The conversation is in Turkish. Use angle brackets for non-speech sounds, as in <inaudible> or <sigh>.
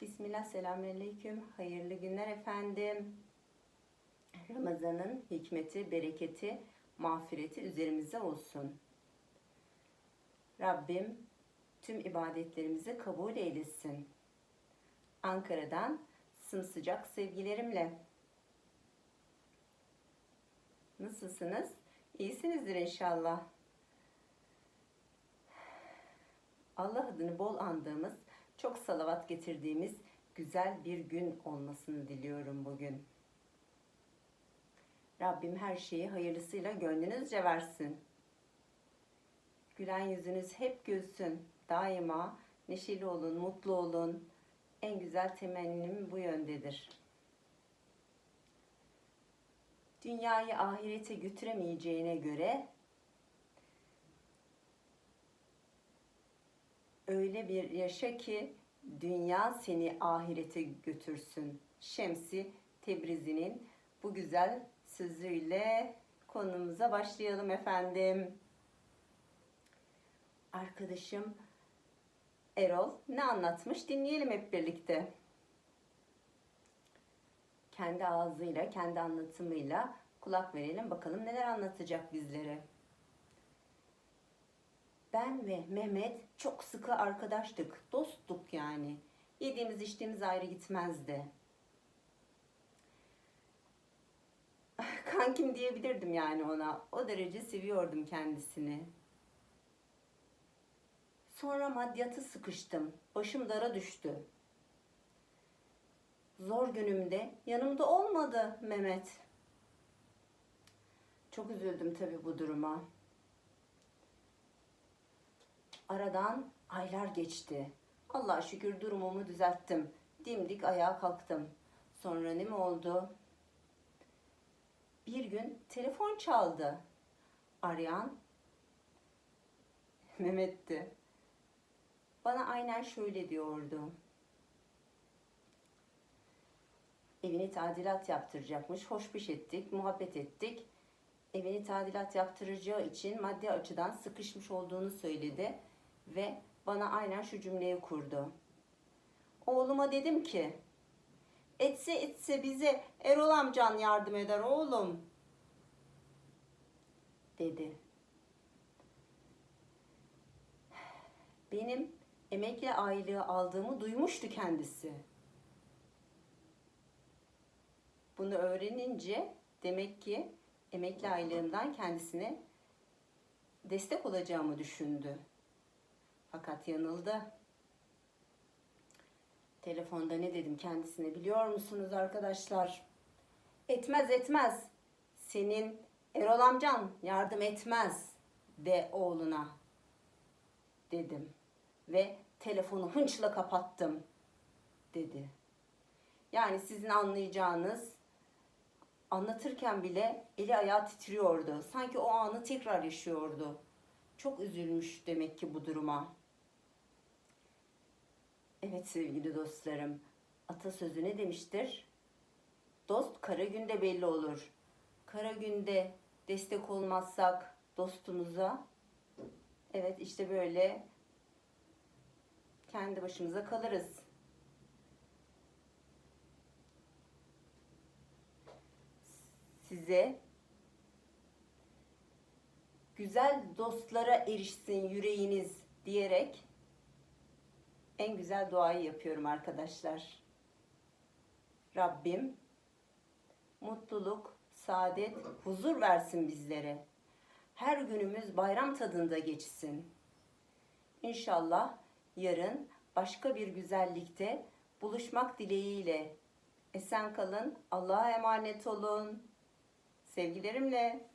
Bismillah, selamünaleyküm. Hayırlı günler efendim. Ramazan'ın hikmeti, bereketi, mağfireti üzerimize olsun. Rabbim tüm ibadetlerimizi kabul eylesin. Ankara'dan sımsıcak sevgilerimle. Nasılsınız? İyisinizdir inşallah. Allah adını bol andığımız, çok salavat getirdiğimiz güzel bir gün olmasını diliyorum bugün. Rabbim her şeyi hayırlısıyla gönlünüzce versin. Gülen yüzünüz hep gülsün. Daima neşeli olun, mutlu olun. En güzel temennim bu yöndedir. Dünyayı ahirete götüremeyeceğine göre öyle bir yaşa ki dünya seni ahirete götürsün. Şemsi Tebrizi'nin bu güzel sözüyle konumuza başlayalım efendim. Arkadaşım Erol ne anlatmış dinleyelim hep birlikte. Kendi ağzıyla, kendi anlatımıyla kulak verelim bakalım neler anlatacak bizlere. Ben ve Mehmet çok sıkı arkadaştık, dosttuk yani. Yediğimiz içtiğimiz ayrı gitmezdi. Kankim diyebilirdim yani ona. O derece seviyordum kendisini. Sonra maddiyatı sıkıştım. Başım dara düştü. Zor günümde yanımda olmadı Mehmet. Çok üzüldüm tabii bu duruma. Aradan aylar geçti. Allah'a şükür durumumu düzelttim. Dimdik ayağa kalktım. Sonra ne mi oldu? Bir gün telefon çaldı. Arayan <laughs> Mehmet'ti. Bana aynen şöyle diyordu. Evini tadilat yaptıracakmış. Hoş beş ettik, muhabbet ettik. Evini tadilat yaptıracağı için maddi açıdan sıkışmış olduğunu söyledi ve bana aynen şu cümleyi kurdu. Oğluma dedim ki, etse etse bize Erol amcan yardım eder oğlum, dedi. Benim emekli aylığı aldığımı duymuştu kendisi. Bunu öğrenince demek ki emekli aylığımdan kendisine destek olacağımı düşündü. Fakat yanıldı. Telefonda ne dedim kendisine biliyor musunuz arkadaşlar? Etmez etmez. Senin Erol amcan yardım etmez de oğluna dedim. Ve telefonu hınçla kapattım dedi. Yani sizin anlayacağınız anlatırken bile eli ayağı titriyordu. Sanki o anı tekrar yaşıyordu. Çok üzülmüş demek ki bu duruma. Evet sevgili dostlarım, atasözü ne demiştir? Dost kara günde belli olur. Kara günde destek olmazsak dostumuza, evet işte böyle kendi başımıza kalırız. Size güzel dostlara erişsin yüreğiniz diyerek en güzel duayı yapıyorum arkadaşlar. Rabbim mutluluk, saadet, huzur versin bizlere. Her günümüz bayram tadında geçsin. İnşallah yarın başka bir güzellikte buluşmak dileğiyle. Esen kalın, Allah'a emanet olun. Sevgilerimle.